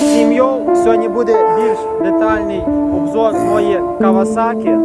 Сім'ю сьогодні буде більш детальний обзор моєї Кавасаки.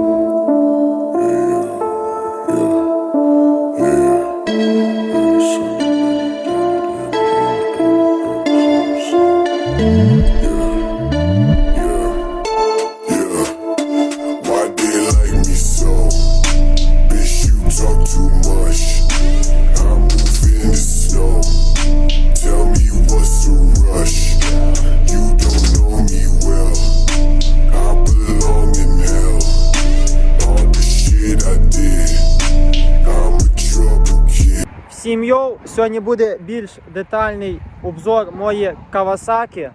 Сім'ю сьогодні буде більш детальний обзор моєї Кавасаки.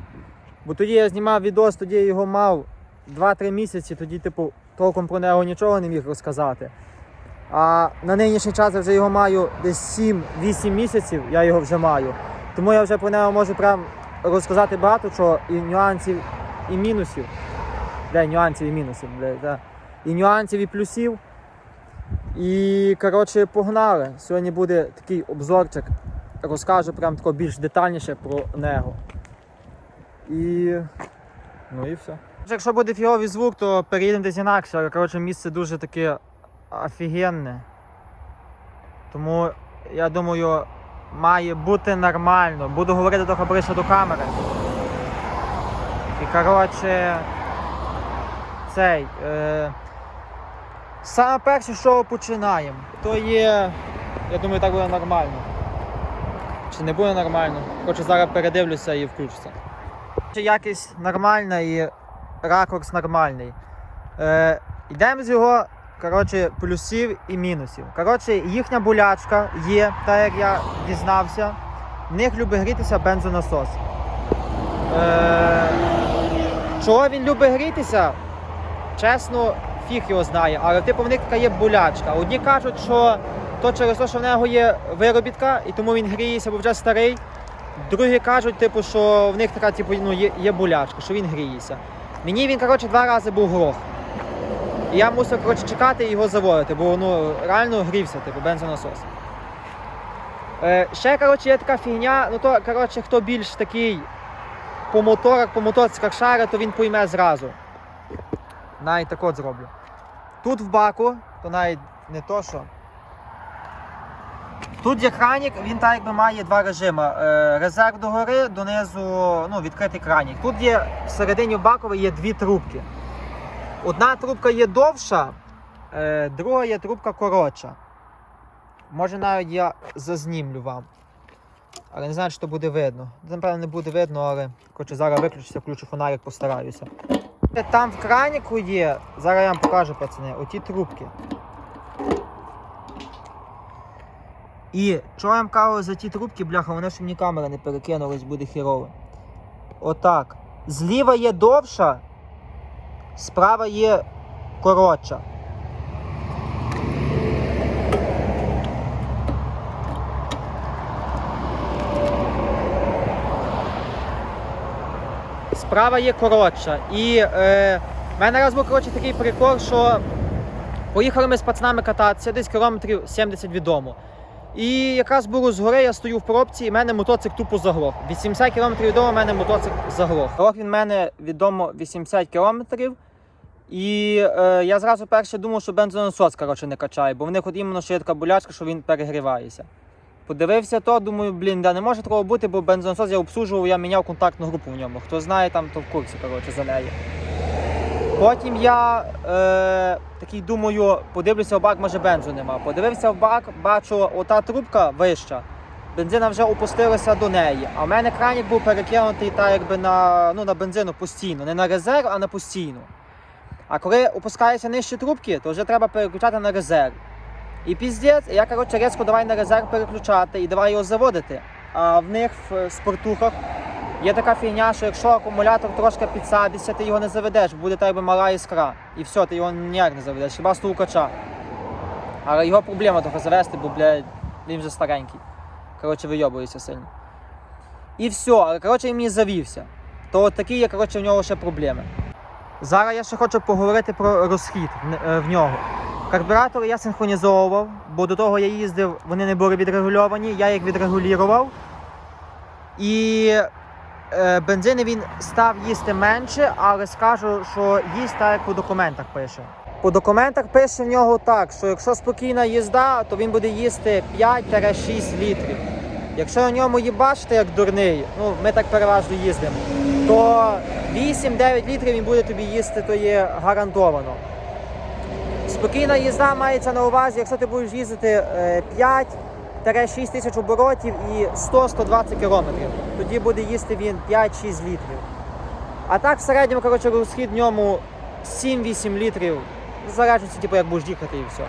Бо тоді я знімав відос, тоді я його мав 2-3 місяці, тоді, типу, толком про нього нічого не міг розказати. А на нинішній час я вже його маю десь 7-8 місяців, я його вже маю. Тому я вже про нього можу прям розказати багато чого, і нюансів, і мінусів. Де нюансів і мінусів, де, де. І нюансів, і плюсів. І коротше, погнали. Сьогодні буде такий обзорчик. Розкажу прям тако більш детальніше про нього. І. Ну і все. Якщо буде фіговий звук, то переїдемо десь інакше. Коротше, місце дуже таке офігенне. Тому я думаю, має бути нормально. Буду говорити трохи ближче до камери. І коротше. Цей. Е... Саме перше, чого починаємо, то є. Я думаю, так буде нормально. Чи не буде нормально? Коротше, зараз передивлюся і включуся. Якість нормальна і ракурс нормальний. Е, йдемо з його коротше, плюсів і мінусів. Коротше, їхня болячка є, так як я дізнався. В них любить грітися бензонасос. Е, чого він любить грітися? Чесно, фіг його знає, але типу в них така є болячка. Одні кажуть, що то через те, що в нього є виробітка, і тому він гріється, бо вже старий. Другі кажуть, типу, що в них така типу, ну, є, є болячка, що він гріється. Мені він коротше, два рази був горох. І я мусив коротше, чекати і його заводити, бо ну, реально грівся, типу, бензонасос. Е, ще коротше, є така фігня, ну то коротше, хто більш такий по моторах, по мотоциклах шари, то він пойме зразу. Навіть так от зроблю. Тут в баку, то навіть не то що. Тут є кранік, він так якби має два режими. Е, резерв догори, донизу ну, відкритий кранік. Тут є всередині бакової є дві трубки. Одна трубка є довша, е, друга є трубка коротша. Може навіть я зазнімлю вам. Але не знаю, чи то буде видно. Напевно, не буде видно, але коротше, зараз виключуся, включу фонарик, постараюся. Там в краніку є, зараз я вам покажу, пацани, оті трубки. І що я вам кажу за ті трубки, бляха, вони щоб мені камера не перекинулась, буде хірово. Отак. Зліва є довша, справа є коротша. Справа є коротша. І е, в мене раз був коротше, такий прикол, що поїхали ми з пацанами кататися, десь кілометрів 70 від дому. І якраз було згори, я стою в пробці, і в мене мотоцикл тупо заглох. 80 км від дому в мене мотоцикл заглох. Заглох він в мене від дому 80 км. І е, я зразу перше думав, що бензонасос коротше, не качає, бо в них от іменно така болячка, що він перегрівається. Подивився то, думаю, блін, да не може такого бути, бо бензонасос я обслужував, я міняв контактну групу в ньому. Хто знає, там то в курсі коротше, за неї. Потім я е, такий думаю, подивлюся в бак, може бензу нема. Подивився в бак, бачу, ота трубка вища. Бензина вже опустилася до неї. А в мене кранік був перекинутий так, якби на, ну, на бензину постійно. Не на резерв, а на постійну. А коли опускаються нижчі трубки, то вже треба переключати на резерв. І піздець, я коротше різко давай на резерв переключати і давай його заводити. А в них в спортухах є така фігня, що якщо акумулятор трошки підсадиться, ти його не заведеш, буде би мала іскра. І все, ти його ніяк не заведеш, хіба стукача. Але його проблема трохи завести, бо блядь, він вже старенький. Коротше, вийобується сильно. І все, але коротше він мені завівся. То от такі є коротше, в нього ще проблеми. Зараз я ще хочу поговорити про розхід в- е, в нього. Карбюратори я синхронізовував, бо до того я їздив, вони не були відрегульовані, я їх відрегулював. І е, бензини він став їсти менше, але скажу, що їсть так, як по документах пише. По документах пише в нього так, що якщо спокійна їзда, то він буде їсти 5-6 літрів. Якщо на ньому їбачите як дурний, ну ми так переважно їздимо, то 8-9 літрів він буде тобі їсти, то є гарантовано. Спокійна їзда мається на увазі, якщо ти будеш їздити е, 5-6 тисяч оборотів і 100-120 кілометрів. Тоді буде їсти він 5-6 літрів. А так в середньому коротше, розхід в ньому 7-8 літрів, залежності, типу, як будеш їхати і все.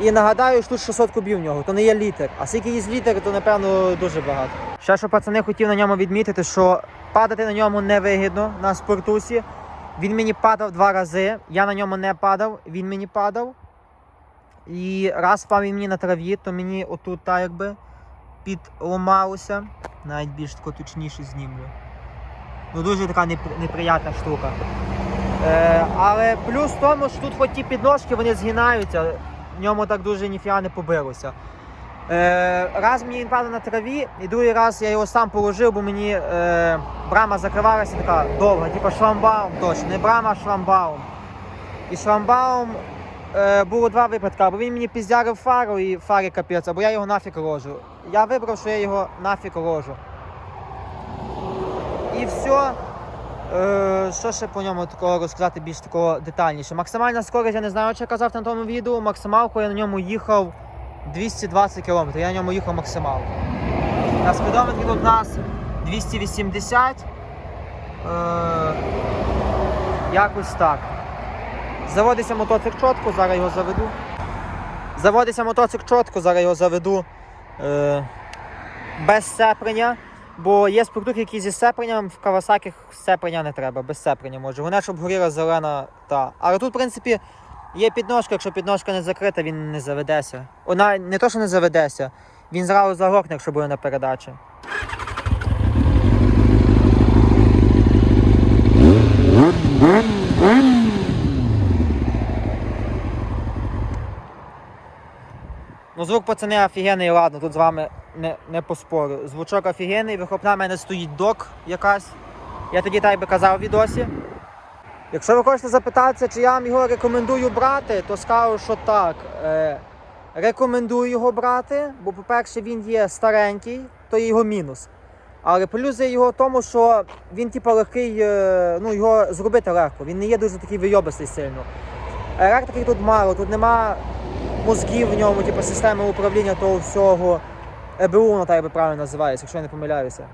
І нагадаю, що тут 600 кубів в нього, то не є літр. А скільки є літр, то напевно дуже багато. Ще що пацани хотів на ньому відмітити, що падати на ньому невигідно на спортусі. Він мені падав два рази, я на ньому не падав, він мені падав. І раз впав він мені на траві, то мені отут так якби підломалося. Навіть більш тако точніше знімлю. Ну дуже така непри- неприятна штука. Е, але плюс в тому, що тут хоч ті підножки вони згинаються, в ньому так дуже ніфіга не побилося. Е, раз мені він падав на траві, і другий раз я його сам положив, бо мені е, брама закривалася така довга, типу шламбаум точно, не брама, а шламбаум. І шламбаум е, було два випадки, або він мені піздярив фару і фари капець, або я його нафіг ложу. Я вибрав, що я його нафіг ложу. І все. Е, що ще по ньому такого розказати більш такого детальніше? Максимальна скорість, я не знаю, що я казав на тому відео. Максималку я на ньому їхав 220 км. Я на ньому їхав максималку. На спідометрі тут у нас 280. Е, якось так. Заводиться мотоцикл чітко, зараз його заведу. Заводиться мотоцикл чітко, зараз його заведу е, без сцеплення. Бо є спортухи, які зі сцепленням, в Кавасаках сцеплення не треба, без сцеплення може. Вона щоб горіла зелена та. Але тут, в принципі, є підножка, якщо підножка не закрита, він не заведеться. Вона не то, що не заведеться, він зразу заглохне, якщо буде на передачі. Ну, звук пацани офігенний, ладно, тут з вами не, не поспорю. Звучок офігенний, вихлопна в мене стоїть док якась. Я тоді так би казав в відосі. Якщо ви хочете запитатися, чи я вам його рекомендую брати, то скажу, що так. Е, рекомендую його брати, бо, по-перше, він є старенький, то є його мінус. Але плюс є його в тому, що він типу легкий, е, ну його зробити легко. Він не є дуже такий вийобистий сильно. Електрики тут мало, тут нема мозгів в ньому, типу системи управління того всього. ЕБУ воно так би правильно називається, якщо я не помиляюся.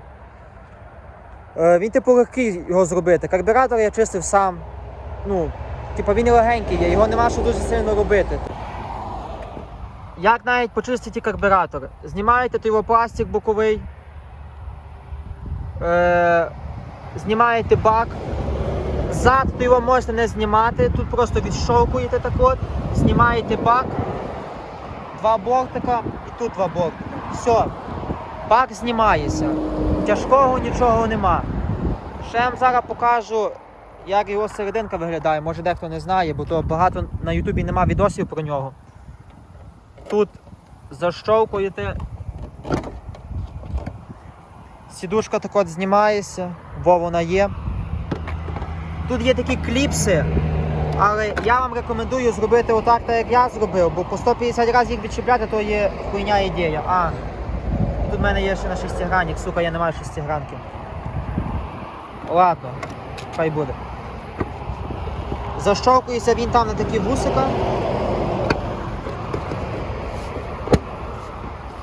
Е, він типу легкий його зробити. Карбюратор я чистив сам. Ну, типу він легенький є, його нема що дуже сильно робити. Як навіть почистити карбюратор? Знімаєте його пластик боковий, е, знімаєте бак. Зад то його можете не знімати, тут просто відщовкуєте так от, знімаєте бак, два бортика і тут два бортика. Все, бак знімається. Тяжкого нічого нема. Ще я вам зараз покажу, як його серединка виглядає. Може дехто не знає, бо то багато на Ютубі нема відосів про нього. Тут защовкуєте. Сідушка так от знімається, бо вона є. Тут є такі кліпси, але я вам рекомендую зробити отак, так як я зробив, бо по 150 разів їх відчіпляти, то є хуйня ідея. А, тут в мене є ще на шестигранник, сука, я не маю шестигранки. Ладно, хай буде. Защовкується він там на такі вусика.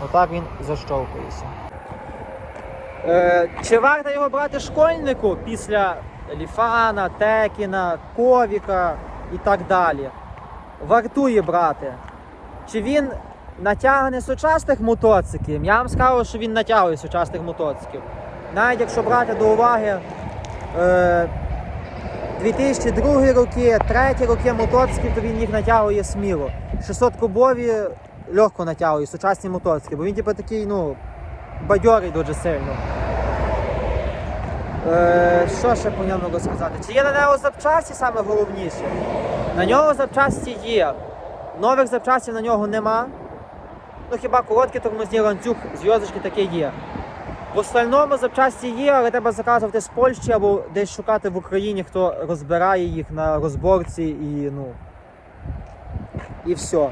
Отак він защовкується. Е, чи варто його брати школьнику після Ліфана, Текіна, Ковіка і так далі? Вартує брати. Чи він натягне сучасних мотоциклів? Я вам скажу, що він натягує сучасних мотоциклів. Навіть якщо брати до уваги е, 2002 роки, 3 роки мотоциклів, то він їх натягує сміло. 600 кубові легко натягує сучасні мотоцикли, бо він типу такий, ну, бадьорий дуже сильно. Е, що ще по ньому розказати? Чи є на нього запчасті саме головніше? На нього запчасті є. Нових запчастів на нього нема. Ну хіба короткий тормозний ланцюг, зв'язочки таке є. В остальному запчасті є, але треба заказувати з Польщі або десь шукати в Україні, хто розбирає їх на розборці і ну. І все.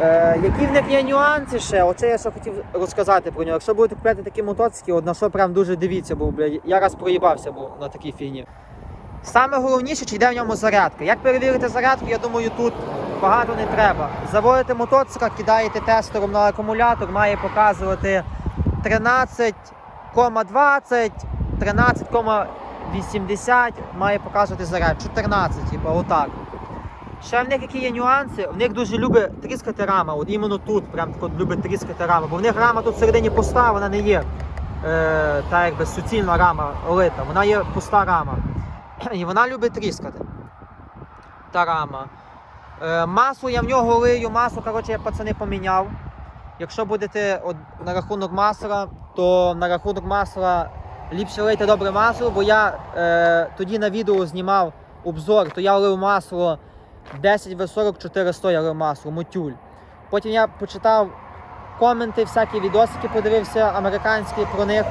Е, які в них є нюанси ще? Оце я ще хотів розказати про нього. Якщо будете купляти такі мотоцикли, от на що прям дуже дивіться, бо бля, я раз проїбався був на такій фіні. Саме головніше, чи йде в ньому зарядка. Як перевірити зарядку, я думаю, тут багато не треба. Заводите мотоцикл, кидаєте тестером на акумулятор, має показувати 13,20, 13,80 має показувати заряд. 14, типу, отак. Ще в них які є нюанси, в них дуже любить тріскати рама, от іменно тут прям так от любить тріскати рама, бо в них рама тут всередині пуста, вона не є е, та якби суцільна рама олита, вона є пуста рама. І вона любить тріскати. Та рама. Е, масло я в нього лию, масло, коротше, я пацани поміняв. Якщо будете от, на рахунок масла, то на рахунок масла ліпше лийте добре масло, бо я е, тоді на відео знімав обзор, то я лив масло 10 В40 400 я лив масло, мотюль. Потім я почитав коменти, всякі відосики подивився американські про них.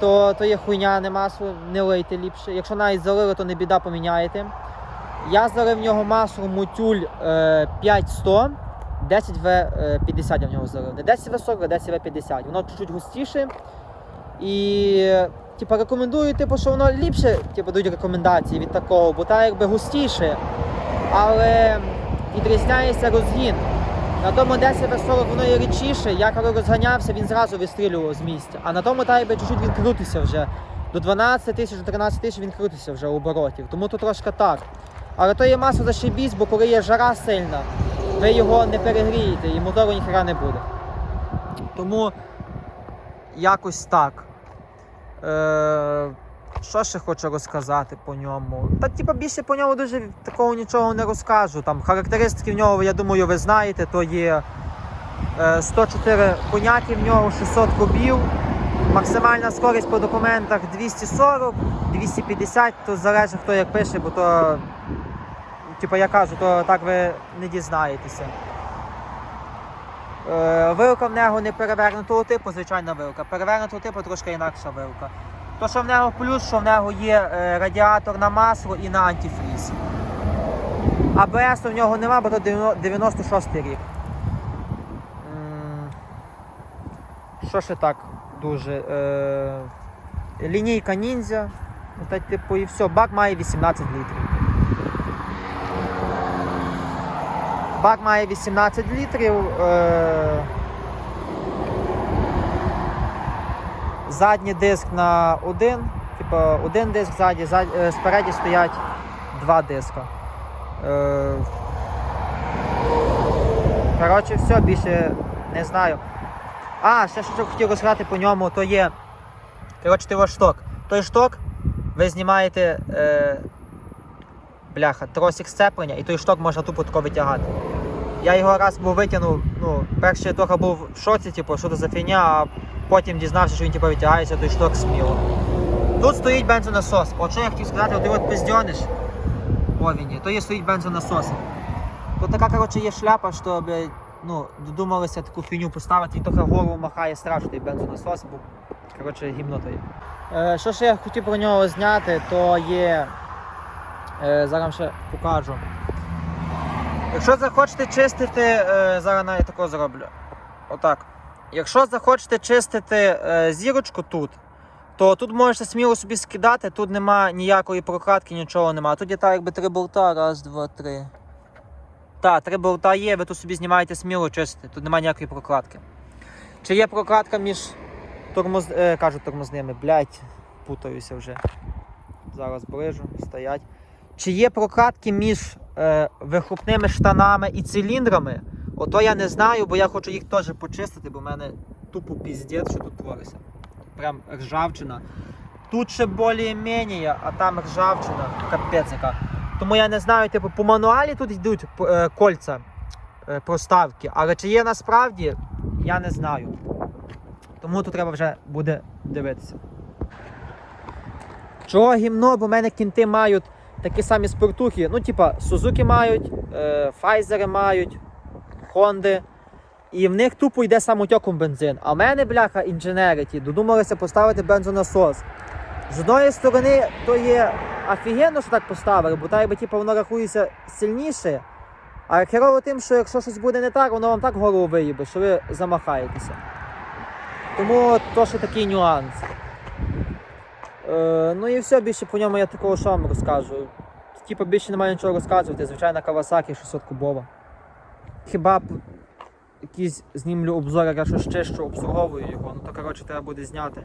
То, то є хуйня, не масло, не лийте ліпше. Якщо навіть залили, то не біда поміняєте. Я залив в нього масло мутюль е, 5100, 10 В50 я в нього залив. Не 10 В40, а 10 В50. Воно чуть-чуть густіше. І типу, рекомендую, типу, що воно ліпше типу, дають рекомендації від такого, бо так якби густіше. Але відрізняється розгін. На тому 10 В40 воно є рідчіше. Я коли розганявся, він зразу вистрілював з місця. А на тому якби чуть-чуть він крутився вже. До 12 тисяч, до 13 тисяч він крутився вже оборотів. Тому тут трошки так. Але то є масло зашибісь, бо коли є жара сильна, ви його не перегрієте і мотору ніхера не буде. Тому якось так. Е, що ще хочу розказати по ньому? Та типа більше по ньому дуже такого нічого не розкажу. Там характеристики в нього, я думаю, ви знаєте, то є е, 104 коняки в нього, 600 кубів. Максимальна скорість по документах 240, 250, то залежить хто як пише, бо то, типу я кажу, то так ви не дізнаєтеся. Е, вилка в нього не перевернутого типу, звичайна вилка. Перевернутого типу трошки інакша вилка. То, що в нього плюс, що в нього є е, радіатор на масло і на антифріз. АБС в нього нема, бо то 96 рік. Що ще так дуже? Е, лінійка ніндзя. Та, типу, і все, бак має 18 літрів. Бак має 18 літрів. Е, задній диск на один, типу один диск ззаді, ззаді, е, спереді стоять два диска. Е, коротше, все, більше не знаю. А, ще що хотів розказати по ньому, то є. Коротше, ось шток. Той шток ви знімаєте е, бляха, тросик сцеплення, і той шток можна тупо тако витягати. Я його раз був витягнув, ну, перше я трохи був в шоці, типу, що це за фігня, а потім дізнався, що він типу, витягається, той шток сміло. Тут стоїть бензонасос. От що я хотів сказати, от ти от пиздьониш. О, він є. То є стоїть бензонасос. Тут така, коротше, є шляпа, що, ну, додумалися таку фігню поставити і трохи голову махає страшно той бензонасос, бо, коротше, гімно то є. Е, що ще я хотів про нього зняти, то є. Е, зараз ще покажу. Якщо захочете чистити, е, зараз навіть тако зроблю. Отак. Якщо захочете чистити е, зірочку тут, то тут можете сміло собі скидати, тут нема ніякої прокладки, нічого нема. Тут є так якби три болта, раз, два, три. Так, три болта є, ви тут собі знімаєте сміло чистите, тут немає ніякої прокладки. Чи є прокладка між тормоз... е, кажу тормозними, блять, путаюся вже. Зараз ближу, стоять. Чи є прокладки між е, вихлопними штанами і циліндрами? Ото я не знаю, бо я хочу їх теж почистити, бо в мене тупо піздець, що тут твориться. Прям ржавчина. Тут ще більш-менш, а там ржавчина, капець яка. Тому я не знаю, типу, по мануалі тут йдуть е, кольця е, проставки, але чи є насправді, я не знаю. Тому тут треба вже буде дивитися. Чого гімно, бо в мене кінти мають такі самі спортухи. Ну, типа, Сузуки мають, е, Файзери мають, Хонди. І в них тупо йде самотьоком бензин. А в мене, бляха, інженери ті додумалися поставити бензонасос. З одної сторони, то є офігенно, що так поставили, бо так якби типу, воно рахується сильніше. А херово тим, що якщо щось буде не так, воно вам так голову виїбе, що ви замахаєтеся. Тому то ще такий нюанс. Е, ну і все, більше по ньому я такого що вам розкажу. Типу більше немає нічого розказувати, звичайна Kawasaki 600 кубова. Хіба якийсь знімлю обзор, я щось чищу, обслуговую його, ну то коротше треба буде зняти.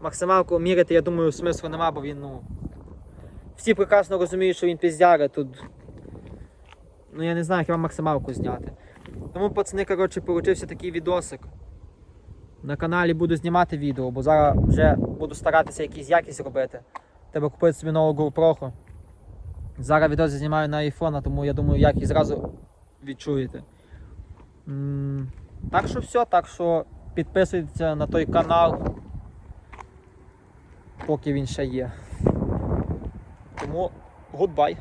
Максималку міряти, я думаю, смислу нема, бо він, ну. Всі прекрасно розуміють, що він піздяра тут. Ну я не знаю, хіба максималку зняти. Тому, пацани, коротше, получився такий відосик. На каналі буду знімати відео, бо зараз вже буду старатися якісь якість робити. Треба купити собі нову GoPro. Зараз відео знімаю на iPhone, тому я думаю, якість зразу відчуєте. Так що все, так що підписуйтеся на той канал, поки він ще є. Тому goodbye.